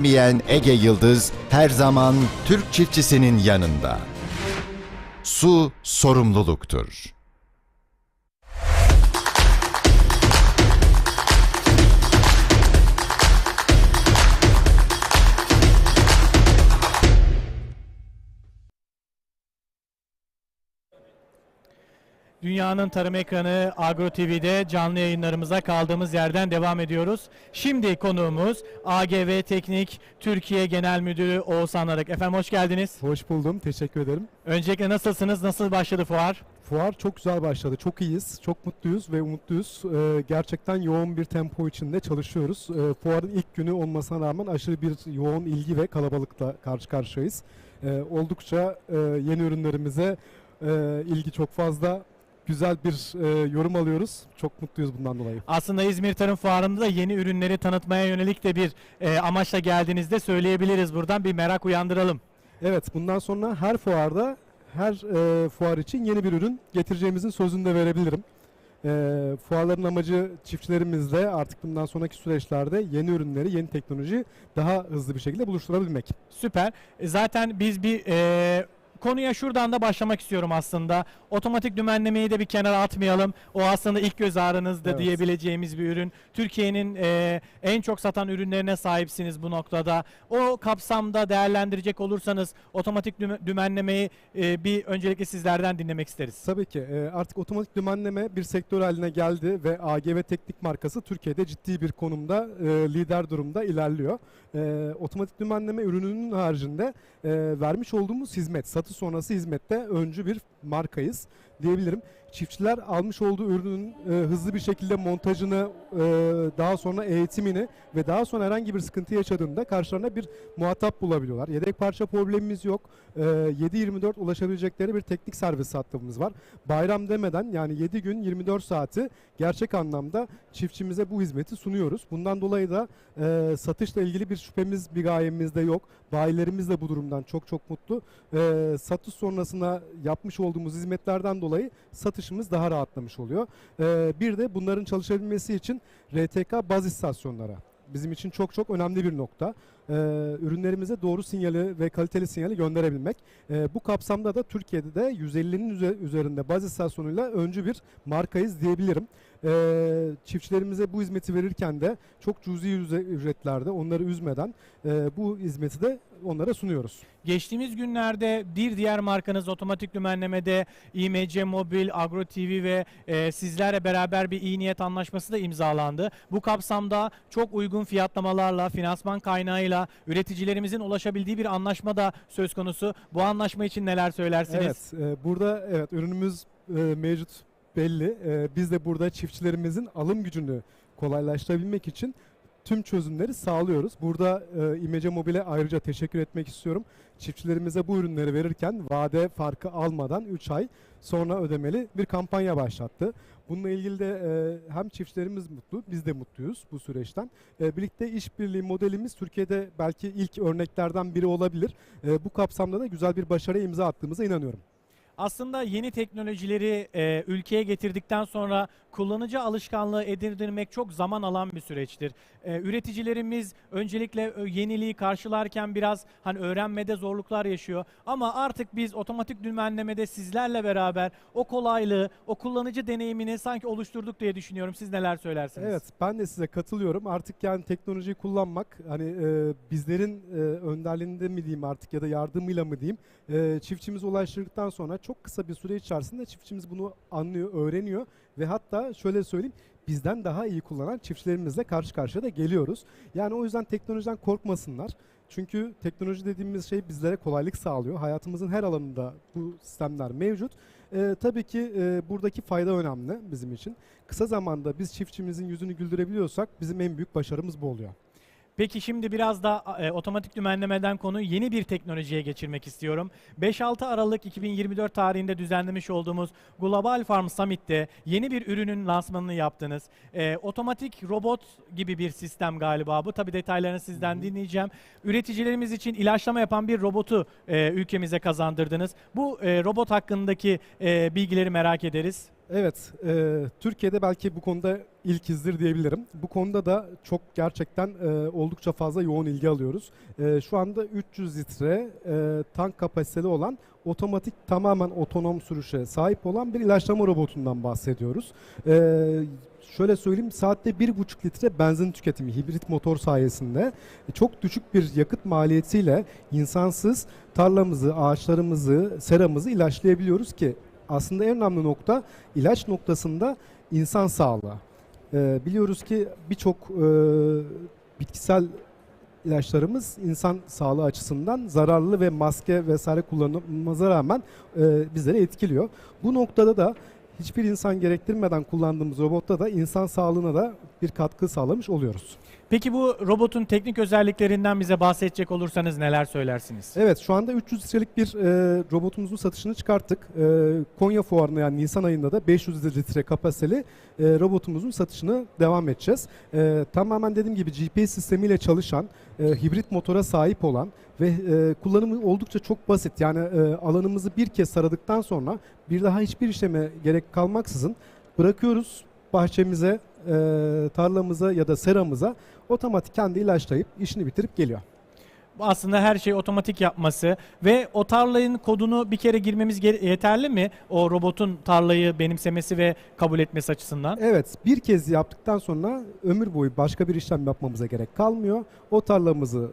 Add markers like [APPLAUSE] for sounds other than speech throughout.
Biyen Ege Yıldız her zaman Türk çiftçisinin yanında. Su sorumluluktur. Dünyanın tarım ekranı Agro TV'de canlı yayınlarımıza kaldığımız yerden devam ediyoruz. Şimdi konuğumuz AGV Teknik Türkiye Genel Müdürü Oğuzhan Arık. Efendim hoş geldiniz. Hoş buldum. Teşekkür ederim. Öncelikle nasılsınız? Nasıl başladı fuar? Fuar çok güzel başladı. Çok iyiyiz. Çok mutluyuz ve umutluyuz. Ee, gerçekten yoğun bir tempo içinde çalışıyoruz. Ee, fuarın ilk günü olmasına rağmen aşırı bir yoğun ilgi ve kalabalıkla karşı karşıyayız. Ee, oldukça e, yeni ürünlerimize e, ilgi çok fazla. Güzel bir e, yorum alıyoruz. Çok mutluyuz bundan dolayı. Aslında İzmir Tarım Fuarı'nda da yeni ürünleri tanıtmaya yönelik de bir e, amaçla geldiğinizde söyleyebiliriz buradan. Bir merak uyandıralım. Evet, bundan sonra her fuarda her e, fuar için yeni bir ürün getireceğimizin sözünü de verebilirim. E, fuarların amacı çiftçilerimizle artık bundan sonraki süreçlerde yeni ürünleri, yeni teknoloji daha hızlı bir şekilde buluşturabilmek. Süper. Zaten biz bir e, konuya şuradan da başlamak istiyorum aslında. Otomatik dümenlemeyi de bir kenara atmayalım. O aslında ilk göz ağrınızda Evet. diyebileceğimiz bir ürün. Türkiye'nin e, en çok satan ürünlerine sahipsiniz bu noktada. O kapsamda değerlendirecek olursanız otomatik düme- dümenlemeyi e, bir öncelikle sizlerden dinlemek isteriz. Tabii ki e, artık otomatik dümenleme bir sektör haline geldi ve AGV Teknik markası Türkiye'de ciddi bir konumda e, lider durumda ilerliyor. E, otomatik dümenleme ürününün haricinde e, vermiş olduğumuz hizmet, satış sonrası hizmette öncü bir markayız diyebilirim. Çiftçiler almış olduğu ürünün e, hızlı bir şekilde montajını, e, daha sonra eğitimini ve daha sonra herhangi bir sıkıntı yaşadığında karşılarına bir muhatap bulabiliyorlar. Yedek parça problemimiz yok. E, 7-24 ulaşabilecekleri bir teknik servis hattımız var. Bayram demeden yani 7 gün 24 saati gerçek anlamda çiftçimize bu hizmeti sunuyoruz. Bundan dolayı da e, satışla ilgili bir şüphemiz, bir gayemiz de yok. Bayilerimiz de bu durumdan çok çok mutlu. E, satış sonrasında yapmış olduğumuz hizmetlerden dolayı satışımız daha rahatlamış oluyor. E, bir de bunların çalışabilmesi için RTK baz istasyonlara bizim için çok çok önemli bir nokta. Ee, ürünlerimize doğru sinyali ve kaliteli sinyali gönderebilmek. Ee, bu kapsamda da Türkiye'de de 150'nin üze- üzerinde baz istasyonuyla öncü bir markayız diyebilirim. Ee, çiftçilerimize bu hizmeti verirken de çok cüzi ücretlerde onları üzmeden e, bu hizmeti de onlara sunuyoruz. Geçtiğimiz günlerde bir diğer markanız otomatik dümenlemede İMC Mobil, Agro TV ve e, sizlerle beraber bir iyi niyet anlaşması da imzalandı. Bu kapsamda çok uygun fiyatlamalarla, finansman kaynağıyla üreticilerimizin ulaşabildiği bir anlaşma da söz konusu. Bu anlaşma için neler söylersiniz? Evet, e, burada evet ürünümüz e, mevcut belli. E, biz de burada çiftçilerimizin alım gücünü kolaylaştırabilmek için tüm çözümleri sağlıyoruz. Burada e, İmece Mobil'e ayrıca teşekkür etmek istiyorum. Çiftçilerimize bu ürünleri verirken vade farkı almadan 3 ay sonra ödemeli bir kampanya başlattı. Bununla ilgili de e, hem çiftçilerimiz mutlu, biz de mutluyuz bu süreçten. E, birlikte işbirliği modelimiz Türkiye'de belki ilk örneklerden biri olabilir. E, bu kapsamda da güzel bir başarıya imza attığımıza inanıyorum. Aslında yeni teknolojileri e, ülkeye getirdikten sonra kullanıcı alışkanlığı edindirmek çok zaman alan bir süreçtir. E, üreticilerimiz öncelikle e, yeniliği karşılarken biraz hani öğrenmede zorluklar yaşıyor. Ama artık biz otomatik dümenlemede sizlerle beraber o kolaylığı, o kullanıcı deneyimini sanki oluşturduk diye düşünüyorum. Siz neler söylersiniz? Evet ben de size katılıyorum. Artık yani teknolojiyi kullanmak hani e, bizlerin e, önderliğinde mi diyeyim artık ya da yardımıyla mı diyeyim e, çiftçimiz ulaştırdıktan sonra çok kısa bir süre içerisinde çiftçimiz bunu anlıyor, öğreniyor ve hatta şöyle söyleyeyim bizden daha iyi kullanan çiftçilerimizle karşı karşıya da geliyoruz. Yani o yüzden teknolojiden korkmasınlar. Çünkü teknoloji dediğimiz şey bizlere kolaylık sağlıyor. Hayatımızın her alanında bu sistemler mevcut. Ee, tabii ki e, buradaki fayda önemli bizim için. Kısa zamanda biz çiftçimizin yüzünü güldürebiliyorsak bizim en büyük başarımız bu oluyor. Peki şimdi biraz da e, otomatik dümenlemeden konuyu yeni bir teknolojiye geçirmek istiyorum. 5-6 Aralık 2024 tarihinde düzenlemiş olduğumuz Global Farm Summit'te yeni bir ürünün lansmanını yaptınız. E, otomatik robot gibi bir sistem galiba bu. Tabii detaylarını sizden dinleyeceğim. Üreticilerimiz için ilaçlama yapan bir robotu e, ülkemize kazandırdınız. Bu e, robot hakkındaki e, bilgileri merak ederiz. Evet, e, Türkiye'de belki bu konuda ilkizdir diyebilirim. Bu konuda da çok gerçekten e, oldukça fazla yoğun ilgi alıyoruz. E, şu anda 300 litre e, tank kapasiteli olan otomatik tamamen otonom sürüşe sahip olan bir ilaçlama robotundan bahsediyoruz. E, şöyle söyleyeyim saatte 1,5 litre benzin tüketimi hibrit motor sayesinde e, çok düşük bir yakıt maliyetiyle insansız tarlamızı, ağaçlarımızı, seramızı ilaçlayabiliyoruz ki aslında en önemli nokta ilaç noktasında insan sağlığı. Ee, biliyoruz ki birçok e, bitkisel ilaçlarımız insan sağlığı açısından zararlı ve maske vesaire kullanılmamıza rağmen e, bizleri etkiliyor. Bu noktada da hiçbir insan gerektirmeden kullandığımız robotta da insan sağlığına da bir katkı sağlamış oluyoruz. Peki bu robotun teknik özelliklerinden bize bahsedecek olursanız neler söylersiniz? Evet şu anda 300 litrelik bir e, robotumuzun satışını çıkarttık. E, Konya fuarına yani Nisan ayında da 500 litre kapasiteli e, robotumuzun satışını devam edeceğiz. E, tamamen dediğim gibi GPS sistemiyle çalışan, e, hibrit motora sahip olan ve e, kullanımı oldukça çok basit. Yani e, alanımızı bir kez taradıktan sonra bir daha hiçbir işleme gerek kalmaksızın bırakıyoruz bahçemize, e, tarlamıza ya da seramıza otomatik kendi ilaçlayıp işini bitirip geliyor. Aslında her şeyi otomatik yapması ve o tarlanın kodunu bir kere girmemiz yeterli mi? O robotun tarlayı benimsemesi ve kabul etmesi açısından. Evet, bir kez yaptıktan sonra ömür boyu başka bir işlem yapmamıza gerek kalmıyor. O tarlamızı,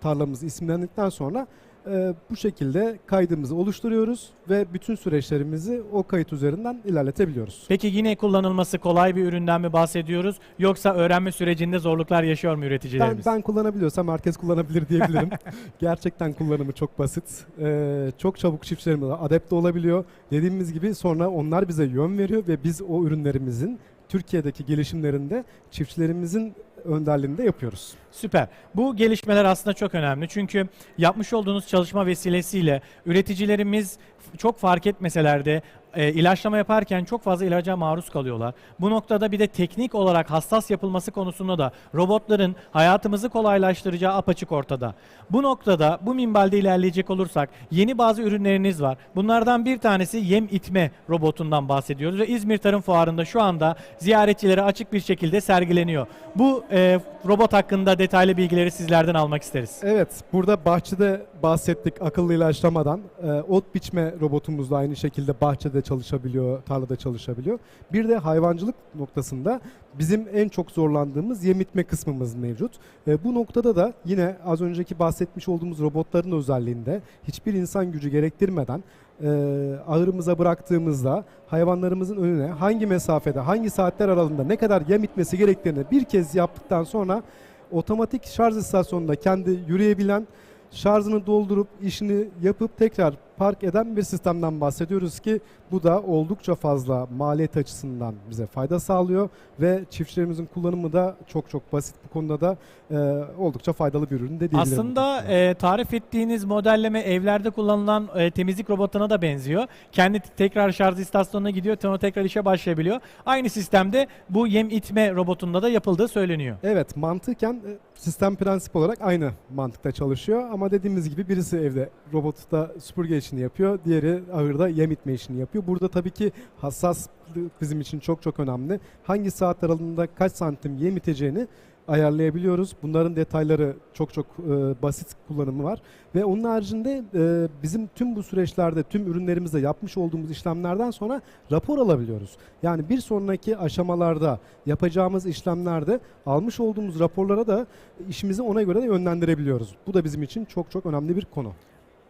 tarlamızı isimlendikten sonra e, bu şekilde kaydımızı oluşturuyoruz ve bütün süreçlerimizi o kayıt üzerinden ilerletebiliyoruz. Peki yine kullanılması kolay bir üründen mi bahsediyoruz yoksa öğrenme sürecinde zorluklar yaşıyor mu Ben, üreticilerimiz? ben kullanabiliyorsam herkes kullanabilir diyebilirim. [LAUGHS] Gerçekten kullanımı çok basit. Ee, çok çabuk çiftçilerimiz adapte olabiliyor. Dediğimiz gibi sonra onlar bize yön veriyor ve biz o ürünlerimizin Türkiye'deki gelişimlerinde çiftçilerimizin önderliğinde yapıyoruz. Süper. Bu gelişmeler aslında çok önemli. Çünkü yapmış olduğunuz çalışma vesilesiyle üreticilerimiz çok fark etmeseler de e, ilaçlama yaparken çok fazla ilaca maruz kalıyorlar. Bu noktada bir de teknik olarak hassas yapılması konusunda da robotların hayatımızı kolaylaştıracağı apaçık ortada. Bu noktada bu minvalde ilerleyecek olursak yeni bazı ürünleriniz var. Bunlardan bir tanesi yem itme robotundan bahsediyoruz ve İzmir Tarım Fuarı'nda şu anda ziyaretçilere açık bir şekilde sergileniyor. Bu e, robot hakkında detaylı bilgileri sizlerden almak isteriz. Evet, burada bahçede bahsettik akıllı ilaçlamadan. Ee, ot biçme robotumuz da aynı şekilde bahçede çalışabiliyor, tarlada çalışabiliyor. Bir de hayvancılık noktasında bizim en çok zorlandığımız yem itme kısmımız mevcut. Ee, bu noktada da yine az önceki bahsetmiş olduğumuz robotların özelliğinde hiçbir insan gücü gerektirmeden e, ahırımıza bıraktığımızda hayvanlarımızın önüne hangi mesafede, hangi saatler aralığında ne kadar yem itmesi gerektiğini bir kez yaptıktan sonra otomatik şarj istasyonunda kendi yürüyebilen, şarjını doldurup işini yapıp tekrar park eden bir sistemden bahsediyoruz ki bu da oldukça fazla maliyet açısından bize fayda sağlıyor ve çiftçilerimizin kullanımı da çok çok basit bu konuda da e, oldukça faydalı bir ürün de diyebilirim. Aslında e, tarif ettiğiniz modelleme evlerde kullanılan e, temizlik robotuna da benziyor. Kendi tekrar şarj istasyonuna gidiyor, sonra tekrar işe başlayabiliyor. Aynı sistemde bu yem itme robotunda da yapıldığı söyleniyor. Evet mantıken e, sistem prensip olarak aynı mantıkta çalışıyor ama dediğimiz gibi birisi evde robotta süpürge işini yapıyor, diğeri ahırda yem itme işini yapıyor. Burada tabii ki hassaslık bizim için çok çok önemli. Hangi saat aralığında kaç santim yem iteceğini ayarlayabiliyoruz. Bunların detayları çok çok e, basit kullanımı var ve onun haricinde e, bizim tüm bu süreçlerde tüm ürünlerimizde yapmış olduğumuz işlemlerden sonra rapor alabiliyoruz. Yani bir sonraki aşamalarda yapacağımız işlemlerde almış olduğumuz raporlara da işimizi ona göre de yönlendirebiliyoruz. Bu da bizim için çok çok önemli bir konu.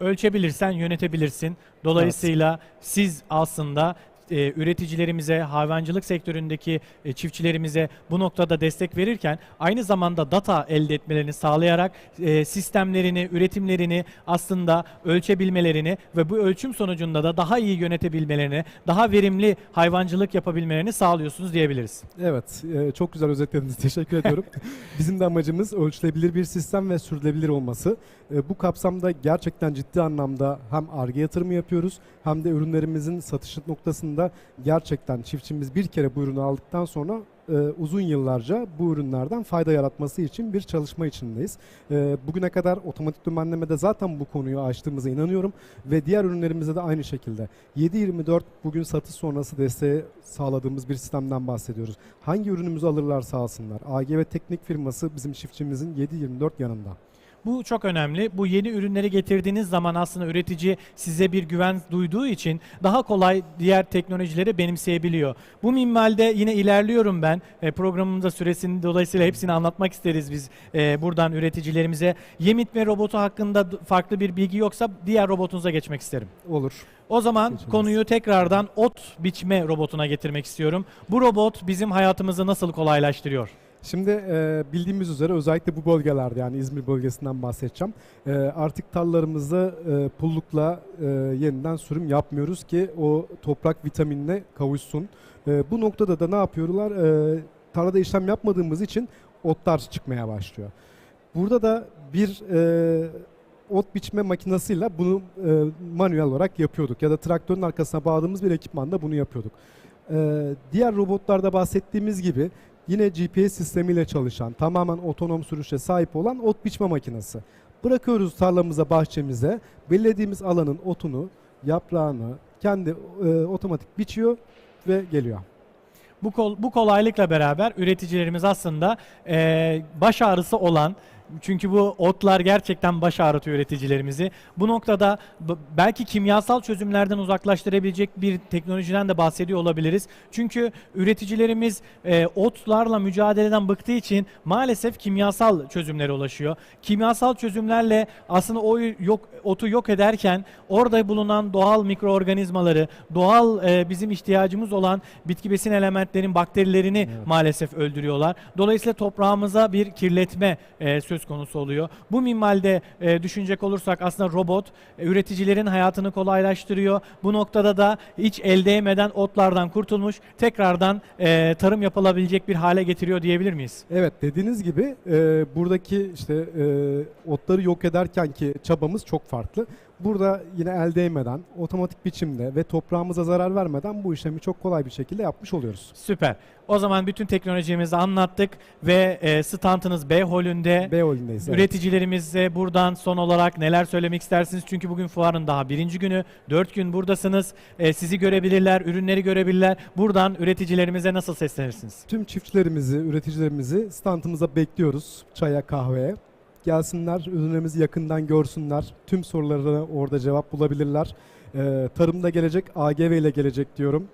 Ölçebilirsen yönetebilirsin. Dolayısıyla siz aslında e, üreticilerimize, hayvancılık sektöründeki e, çiftçilerimize bu noktada destek verirken aynı zamanda data elde etmelerini sağlayarak e, sistemlerini, üretimlerini aslında ölçebilmelerini ve bu ölçüm sonucunda da daha iyi yönetebilmelerini, daha verimli hayvancılık yapabilmelerini sağlıyorsunuz diyebiliriz. Evet, e, çok güzel özetlediniz. [LAUGHS] Teşekkür ediyorum. Bizim de amacımız ölçülebilir bir sistem ve sürdürülebilir olması. E, Bu kapsamda gerçekten ciddi anlamda hem ARGE yatırımı yapıyoruz hem de ürünlerimizin satışı noktasında gerçekten çiftçimiz bir kere bu ürünü aldıktan sonra e, uzun yıllarca bu ürünlerden fayda yaratması için bir çalışma içindeyiz. E, bugüne kadar otomatik dümenlemede zaten bu konuyu açtığımıza inanıyorum ve diğer ürünlerimizde de aynı şekilde. 7/24 bugün satış sonrası desteği sağladığımız bir sistemden bahsediyoruz. Hangi ürünümüzü alırlarsa alsınlar. AGV Teknik firması bizim çiftçimizin 7/24 yanında. Bu çok önemli. Bu yeni ürünleri getirdiğiniz zaman aslında üretici size bir güven duyduğu için daha kolay diğer teknolojileri benimseyebiliyor. Bu minvalde yine ilerliyorum ben. E, programımızda süresini dolayısıyla hepsini anlatmak isteriz biz e, buradan üreticilerimize. Yemit ve robotu hakkında farklı bir bilgi yoksa diğer robotunuza geçmek isterim. Olur. O zaman Geçebiliriz. konuyu tekrardan ot biçme robotuna getirmek istiyorum. Bu robot bizim hayatımızı nasıl kolaylaştırıyor? Şimdi e, bildiğimiz üzere özellikle bu bölgelerde yani İzmir bölgesinden bahsedeceğim. E, artık tarlalarımızda e, pullukla e, yeniden sürüm yapmıyoruz ki o toprak vitaminine kavuşsun. E, bu noktada da ne yapıyorlar? E, tarlada işlem yapmadığımız için otlar çıkmaya başlıyor. Burada da bir e, ot biçme makinesiyle bunu e, manuel olarak yapıyorduk ya da traktörün arkasına bağladığımız bir ekipmanda bunu yapıyorduk. E, diğer robotlarda bahsettiğimiz gibi yine GPS sistemiyle çalışan, tamamen otonom sürüşe sahip olan ot biçme makinesi. Bırakıyoruz tarlamıza, bahçemize, belirlediğimiz alanın otunu, yaprağını kendi e, otomatik biçiyor ve geliyor. Bu, kol, bu kolaylıkla beraber üreticilerimiz aslında eee, baş ağrısı olan çünkü bu otlar gerçekten baş ağrıtıyor üreticilerimizi. Bu noktada belki kimyasal çözümlerden uzaklaştırabilecek bir teknolojiden de bahsediyor olabiliriz. Çünkü üreticilerimiz eee, otlarla mücadeleden bıktığı için maalesef kimyasal çözümlere ulaşıyor. Kimyasal çözümlerle aslında o yok otu yok ederken orada bulunan doğal mikroorganizmaları, doğal eee, bizim ihtiyacımız olan bitki besin elementlerin bakterilerini Evet. maalesef öldürüyorlar. Dolayısıyla toprağımıza bir kirletme e, söz konusu oluyor. Bu minvalde e, düşünecek olursak aslında robot e, üreticilerin hayatını kolaylaştırıyor. Bu noktada da hiç el değmeden otlardan kurtulmuş, tekrardan e, tarım yapılabilecek bir hale getiriyor diyebilir miyiz? Evet dediğiniz gibi e, buradaki işte e, otları yok ederken ki çabamız çok farklı. Burada yine el değmeden, otomatik biçimde ve toprağımıza zarar vermeden bu işlemi çok kolay bir şekilde yapmış oluyoruz. Süper. O zaman bütün teknolojimizi anlattık ve e, standınız B holünde. B holdindeyiz. evet. Üreticilerimize buradan son olarak neler söylemek istersiniz? Çünkü bugün fuarın daha birinci günü. Dört gün buradasınız. E, sizi görebilirler, ürünleri görebilirler. Buradan üreticilerimize nasıl seslenirsiniz? Tüm çiftçilerimizi, üreticilerimizi standımıza bekliyoruz. Çaya, kahveye. Gelsinler, ürünlerimizi yakından görsünler. Tüm sorularına orada cevap bulabilirler. Ee, tarımda gelecek, AGV ile gelecek diyorum.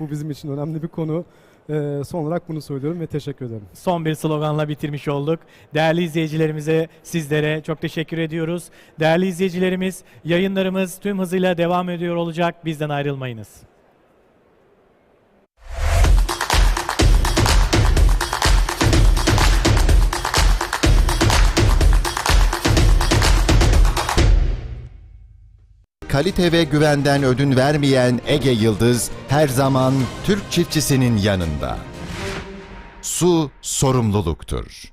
Bu bizim için önemli bir konu. Ee, son olarak bunu söylüyorum ve teşekkür ederim. Son bir sloganla bitirmiş olduk. Değerli izleyicilerimize, sizlere çok teşekkür ediyoruz. Değerli izleyicilerimiz, yayınlarımız tüm hızıyla devam ediyor olacak. Bizden ayrılmayınız. Kalite ve güvenden ödün vermeyen Ege Yıldız her zaman Türk çiftçisinin yanında. Su sorumluluktur.